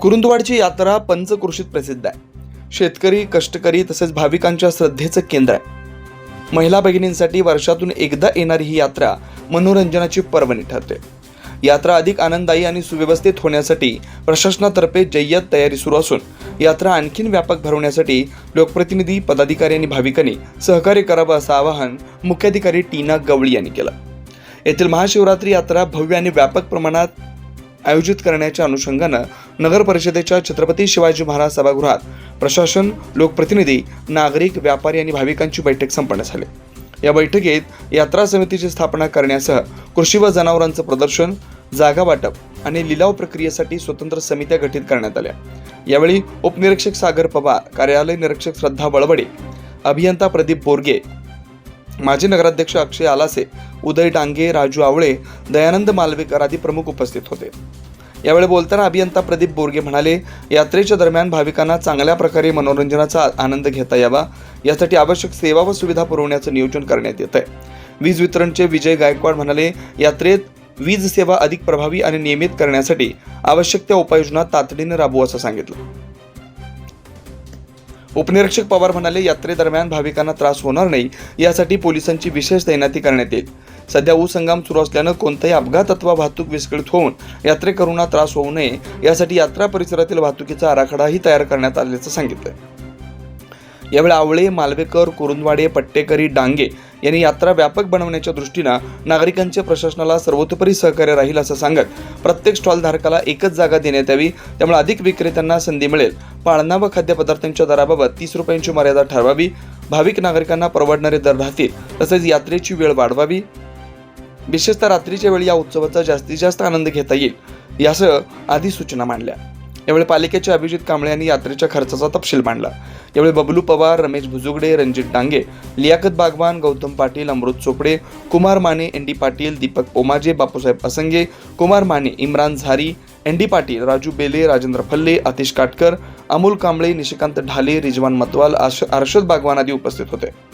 कुरुंदवाडची यात्रा पंचकृषीत प्रसिद्ध आहे. शेतकरी कष्टकरी तसेच भाविकांच्या श्रद्धेचं केंद्र आहे. महिला भगिनींसाठी वर्षातून एकदा येणारी ही यात्रा मनोरंजनाची पर्वणी ठरते. यात्रा अधिक आनंददायी आणि सुव्यवस्थित होण्यासाठी प्रशासनातर्फे जय्यत तयारी सुरू असून यात्रा आणखीन व्यापक भरवण्यासाठी लोकप्रतिनिधी पदाधिकारी आणि भाविकांनी सहकार्य करावं असं आवाहन मुख्याधिकारी टीना गवळी यांनी केलं. येथील महाशिवरात्री यात्रा भव्य आणि व्यापक प्रमाणात आयोजित करण्याच्या अनुषंगानं नगर परिषदेच्या छत्रपती शिवाजी महाराज सभागृहात प्रशासन लोकप्रतिनिधी नागरिक व्यापारी आणि भाविकांची बैठक संपन्न झाली. या बैठकीत यात्रा समितीची स्थापना करण्यासह कृषी व जनावरांचं प्रदर्शन जागा वाटप आणि लिलाव प्रक्रियेसाठी स्वतंत्र समित्या गठीत करण्यात आल्या. यावेळी उपनिरीक्षक सागर पवार कार्यालय निरीक्षक श्रद्धा बळबडे अभियंता प्रदीप बोरगे माजी नगराध्यक्ष अक्षय आलासे उदय डांगे राजू आवळे दयानंद मालवेकर आदी प्रमुख उपस्थित होते. यावेळी बोलताना अभियंता प्रदीप बोरगे म्हणाले यात्रेच्या दरम्यान भाविकांना चांगल्या प्रकारे मनोरंजनाचा आनंद घेता यावा. यासाठी आवश्यक सेवा व सुविधा पुरवण्याचं नियोजन करण्यात येत आहे वीज वितरणचे विजय गायकवाड म्हणाले यात्रेत वीज सेवा अधिक प्रभावी आणि नियमित करण्यासाठी आवश्यक त्या उपाययोजना तातडीने राबवू असं सांगितलं. उपनिरीक्षक पवार म्हणाले यात्रेदरम्यान भाविकांना त्रास होणार नाही. यासाठी पोलिसांची विशेष तैनाती करण्यात येईल. सध्या ऊस हंगाम सुरू असल्यानं कोणताही अपघात अथवा वाहतूक विस्कळीत होऊन यात्रेकरूंना त्रास होऊ नये. यासाठी यात्रा परिसरातील वाहतुकीचा आराखडाही तयार करण्यात आल्याचं सांगितलं यावेळी आवळे मालवेकर कुरुंदवाडे पट्टेकरी डांगे यांनी यात्रा व्यापक बनवण्याच्या दृष्टीनं नागरिकांच्या प्रशासनाला सर्वतोपरी सहकार्य राहील असं सांगत प्रत्येक स्टॉलधारकाला एकच जागा देण्यात यावी त्यामुळे अधिक विक्रेत्यांना संधी मिळेल. पाळणा व खाद्यपदार्थांच्या दराबाबत तीस रुपयांची मर्यादा ठरवावी. भाविक नागरिकांना परवडणारे दर राहतील. तसेच यात्रेची वेळ वाढवावी. विशेषतः रात्रीच्या वेळी या उत्सवाचा जास्तीत जास्त आनंद घेता येईल यासह आधी सूचना मांडल्या. यावेळी पालिकेचे अभिजित कांबळे यांनी यात्रेच्या खर्चाचा तपशील मांडला. यावेळी Bablu Pawar Ramesh Bhujugade Ranjit Dange Liyakat Bagwan Gautam Patil Amrut Chopde Kumar Mane N D Patil Deepak Omaje Bapusaheb Asange Kumar Mane Imran Zari N D Patil Raju Bele Rajendra Phalle Atish Katkar Amol Kamble Nishikant Dhale Rizwan Matwal आश- अर्षद बागवान आदी उपस्थित होते.